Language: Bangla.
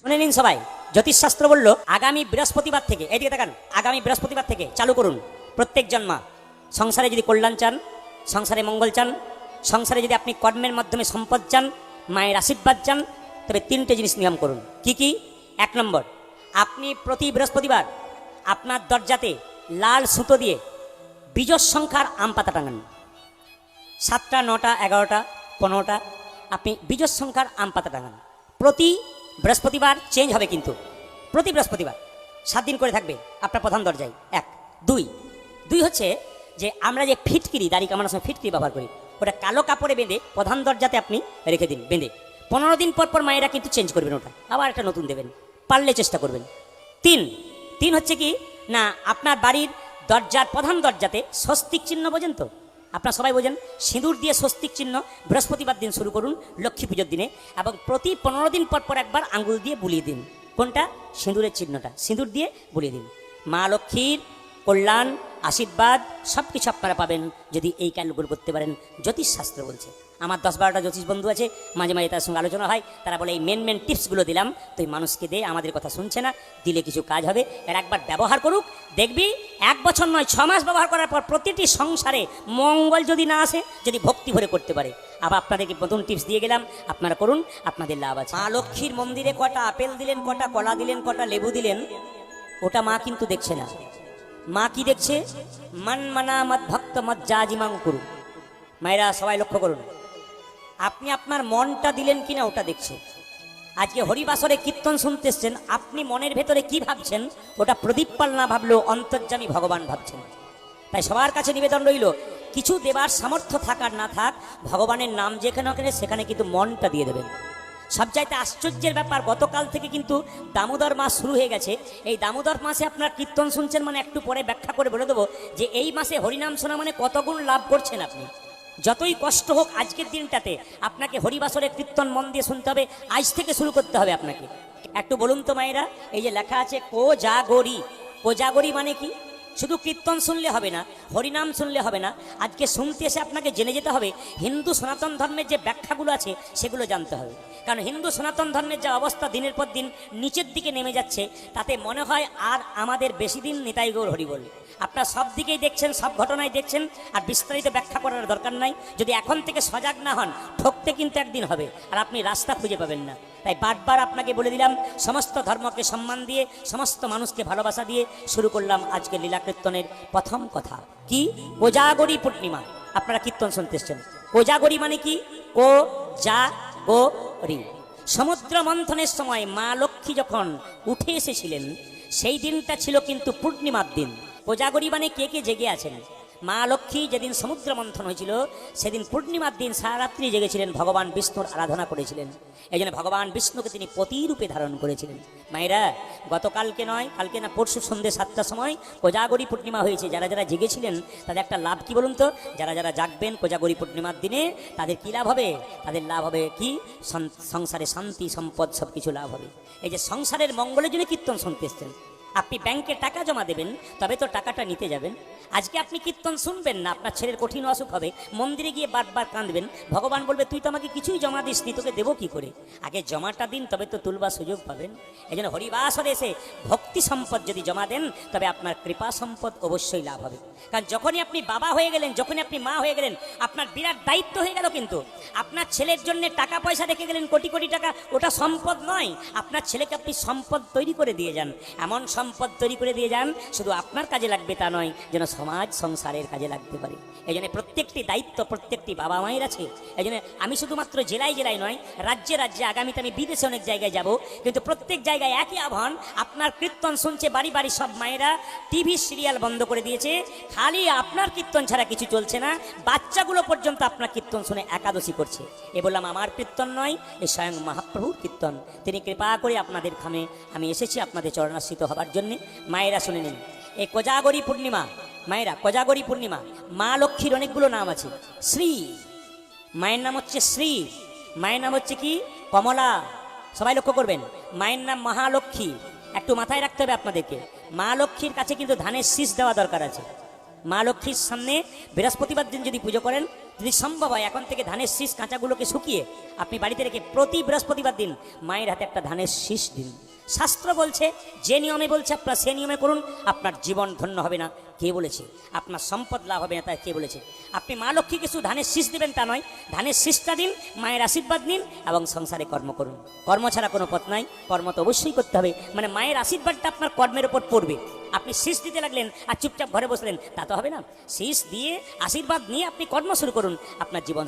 শুনে নিন সবাই। জ্যোতিষশাস্ত্র বলল, আগামী বৃহস্পতিবার থেকে এদিকে দেখান আগামী বৃহস্পতিবার থেকে চালু করুন। প্রত্যেক জন্মা, সংসারে যদি কল্যাণ চান, সংসারে মঙ্গল চান, সংসারে যদি আপনি কর্মের মাধ্যমে সম্পদ চান, মায়ের আশীর্বাদ চান, তবে তিনটে জিনিস নিয়ম করুন। কি কি? এক নম্বর, আপনি প্রতি বৃহস্পতিবার আপনার দরজাতে লাল সুতো দিয়ে বীজর সংখ্যার আম পাতা টাঙান। সাতটা, নটা, এগারোটা, পনেরোটা, আপনি বীজর সংখ্যার আম পাতা টাঙান। প্রতি বৃহস্পতিবার চেঞ্জ হবে কিন্তু। প্রতি বৃহস্পতিবার। সাত দিন করে থাকবে আপনার প্রধান দরজায়। এক, দুই। দুই হচ্ছে যে আমরা যে ফিটকিরি, দাড়ি কামানোর সময় ফিটকিরি ব্যবহার করি, ওটা কালো কাপড়ে বেঁধে প্রধান দরজাতে আপনি রেখে দিন, বেঁধে। পনেরো দিন পর পর মায়েরা কিন্তু চেঞ্জ করবেন ওটা। আবার একটা নতুন দেবেন। পারলে চেষ্টা করবেন। তিন তিন হচ্ছে কি, না, আপনার বাড়ির দরজার প্রধান দরজাতে স্বস্তিক চিহ্ন বোঝেন তো? আপনারা সবাই বোঝেন, সিঁদুর দিয়ে স্বস্তিক চিহ্ন বৃহস্পতিবার দিন শুরু করুন, লক্ষ্মী পুজোর দিনে, এবং প্রতি পনেরো দিন পর পর একবার আঙ্গুল দিয়ে বুলিয়ে দিন। কোনটা? সিঁদুরের চিহ্নটা। সিঁদুর দিয়ে বুলিয়ে দিন। মা লক্ষ্মীর কল্যাণ, আশীর্বাদ সব কিছু আপনারা পাবেন যদি এই কাজগুলো করতে পারেন, জ্যোতিষশাস্ত্র বলছে। আমার দশ বারোটা জ্যোতিষ বন্ধু আছে, মাঝে মাঝে তার সঙ্গে আলোচনা হয়, তারা বলে, এই মেন মেন টিপসগুলো দিলাম, তুই মানুষকে দে, আমাদের কথা শুনছে না, দিলে কিছু কাজ হবে, এর একবার ব্যবহার করুক, দেখবি, এক বছর নয়, ছ মাস ব্যবহার করার পর প্রতিটি সংসারে মঙ্গল যদি না আসে, যদি ভক্তি ভরে করতে পারে। আবার আপনাদেরকে নতুন টিপস দিয়ে গেলাম, আপনারা করুন, আপনাদের লাভ আছে। মা লক্ষ্মীর মন্দিরে কটা আপেল দিলেন, কটা কলা দিলেন, কটা লেবু দিলেন, ওটা মা কিন্তু দেখছে না। মা কি দেখছে? মান মানা মত ভক্ত মত যা জিমাং করু। মায়েরা সবাই লক্ষ্য করুন। আপনি আপনার মনটা দিলেন কিনা ওটা দেখছে। আজকে হরিবাসরে কীর্তন শুনতে এসছেন, আপনি মনের ভেতরে কি ভাবছেন? ওটা প্রদীপ পাল না ভাবলেও অন্তর্যামী ভগবান ভাবছেন। তাই সবার কাছে নিবেদন রইল, কিছু দেবার সামর্থ্য থাকার না থাক, ভগবানের নাম যেখানে ওখানে সেখানে কিন্তু মনটা দিয়ে দেবেন। সবচাইতে আশ্চর্যের ব্যাপার, গতকাল থেকে কিন্তু দামোদর মাস শুরু হয়ে গেছে। এই দামোদর মাসে আপনার কীর্তন শুনছেন মানে একটু পরে ব্যাখ্যা করে বলে দেবো যে এই মাসে হরিনাম শোনা মানে কত গুণ লাভ করছেন আপনি। যতই কষ্ট হোক আজকের দিনটাতে আপনাকে হরিবাসরের কীর্তন মন দিয়ে শুনতে হবে, আজ থেকে শুরু করতে হবে আপনাকে। একটু বলুন তো মায়েরা, এই যে লেখা আছে কো জাগরি কোজাগরি মানে কি? শুধু কীর্তন শুনলে হবে না, হরিনাম শুনলে হবে না। আজকে শুনতে এসে আপনাকে জেনে যেতে হবে, হিন্দু সনাতন ধর্মের যে ব্যাখ্যাগুলো আছে, সেগুলো জানতে হবে। কারণ হিন্দু সনাতন ধর্মের যে অবস্থা দিনের পর দিন নিচের দিকে নেমে যাচ্ছে, তাতে মনে হয় আর আমাদের বেশি দিন নিতাই গৌর হরিবল আপনার সব দিকেই দেখছেন, সব ঘটনায় দেখছেন, আর বিস্তারিত ব্যাখ্যা করার দরকার নাই। যদি এখন থেকে সজাগ না হন, ঠকতে কিন্তু একদিন হবে, আর আপনি রাস্তা খুঁজে পাবেন না। তাই বারবার আপনাকে বলে দিলাম, সমস্ত ধর্মকে সম্মান দিয়ে, সমস্ত মানুষকে ভালোবাসা দিয়ে শুরু করলাম আজকে লীলা কীর্তনের প্রথম কথা। কি? কোজাগরি পূর্ণিমা। আপনারা কীর্তন শুনতে এসছেন। কোজাগরি মানে কি? কো যা গরি সমুদ্র মন্থনের সময় মা লক্ষ্মী যখন উঠে এসেছিলেন, সেই দিনটা ছিল কিন্তু পূর্ণিমার দিন। কোজাগরি মানে কে কে জেগে আছেন? মা লক্ষ্মী যেদিন সমুদ্র মন্থন হয়েছিল, সেদিন পূর্ণিমার দিন সারা রাত্রি জেগেছিলেন ভগবান বিষ্ণুর আরাধনা করেছিলেন। এই জন্য ভগবান বিষ্ণুকে তিনি প্রতিরূপে ধারণ করেছিলেন। মায়েরা, গতকালকে নয়, কালকে না, পরশু সন্ধ্যে সাতটার সময় কোজাগরি পূর্ণিমা হয়েছে। যারা যারা জেগেছিলেন, তাদের একটা লাভ কি বলুন তো? যারা যারা জাগবেন কোজাগরি পূর্ণিমার দিনে, তাদের কি লাভ হবে? তাদের লাভ হবে কি? সংসারে শান্তি, সম্পদ সব কিছু লাভ হবে। এই যে সংসারের মঙ্গলের জন্য কীর্তন শুনতে এসছেন। আপনি ব্যাংকে টাকা জমা দেবেন, তবে তো টাকাটা নিতে যাবেন। আজকে আপনি কীর্তন শুনবেন না, আপনার ছেলের কঠিন অসুখ হবে, মন্দিরে গিয়ে বারবার কাঁদবেন। ভগবান বলবে, তুই তো আমাকে কিছুই জমা দিসনি, তোকে দেবো কী করে? আগে জমাটা দিন, তবে তো তুলবার সুযোগ পাবেন। এই জন্য হরিবাসরে এসে ভক্তি সম্পদ যদি জমা দেন, তবে আপনার কৃপা সম্পদ অবশ্যই লাভ হবে। কারণ যখনই আপনি বাবা হয়ে গেলেন, যখনই আপনি মা হয়ে গেলেন, আপনার বিরাট দায়িত্ব হয়ে গেল কিন্তু। আপনার ছেলের জন্য টাকা পয়সা রেখে গেলেন, কোটি কোটি টাকা, ওটা সম্পদ নয়। আপনার ছেলেকে আপনি সম্পদ তৈরি করে দিয়ে যান। এমন সম্পদ তৈরি করে দিয়ে যান, শুধু আপনার কাজে লাগবে তা নয়, যেন সমাজ সংসারের কাজে লাগতে পারে। এই জন্য প্রত্যেকটি দায়িত্ব প্রত্যেকটি বাবা মায়ের আছে। এই জন্য আমি শুধুমাত্র জেলায় জেলায় নয়, রাজ্যে রাজ্যে আগামীতে আমি বিদেশে অনেক জায়গায় যাব, কিন্তু প্রত্যেক জায়গায় একই আহ্বান, আপনার কীর্তন শুনছে বাড়ি বাড়ি সব মায়েরা, টিভি সিরিয়াল বন্ধ করে দিয়েছে, খালি আপনার কীর্তন ছাড়া কিছু চলছে না, বাচ্চাগুলো পর্যন্ত আপনার কীর্তন শুনে একাদশী করছে। এ বললাম, আমার কীর্তন নয়, এ স্বয়ং মহাপ্রভুর কীর্তন। তিনি কৃপা করে আপনাদের খামে, আমি এসেছি আপনাদের চরণাশ্রিত হবার জন্যে মায়েরা শুনে নিন। এই কোজাগরী পূর্ণিমা, মায়েরা, কোজাগরী পূর্ণিমা, মা লক্ষ্মীর অনেকগুলো নাম আছে। শ্রী, মায়ের নাম হচ্ছে শ্রী, মায়ের নাম হচ্ছে কি? কমলা। সবাই লক্ষ্য করবেন, মায়ের নাম মহালক্ষ্মী। একটু মাথায় রাখতে হবে আপনাদেরকে। মা লক্ষ্মীর কাছে কিন্তু ধানের শীষ দেওয়া দরকার আছে। মা লক্ষ্মীর সামনে বৃহস্পতিবার দিন যদি পুজো করেন যদি সম্ভব হয়, এখন থেকে ধানের শীষ কাঁচাগুলোকে শুকিয়ে আপনি বাড়িতে রেখে প্রতি বৃহস্পতিবার দিন মায়ের হাতে একটা ধানের শীষ দিন। শাস্ত্র বলছে, যে নিয়মে বলছে আপনার, সে নিয়মে করুন, আপনার জীবন ধন্য হবে না। কে বলেছে? আপনার সম্পদ লাভ হবে না, তাই কে বলেছে? আপনি মা লক্ষ্মীকে শুধু ধানের শীষ দেবেন তা নয়, ধানের শীষটা দিন, মায়ের আশীর্বাদ নিন এবং সংসারে কর্ম করুন। কর্ম ছাড়া কোনো পথ নাই, কর্ম তো অবশ্যই করতে হবে। মানে মায়ের আশীর্বাদটা আপনার কর্মের ওপর পড়বে। আপনি শীষ দিতে লাগলেন আর চুপচাপ ঘরে বসলেন, তা তো হবে না। শীষ দিয়ে আশীর্বাদ নিয়ে আপনি কর্ম শুরু করুন। আপনার জীবন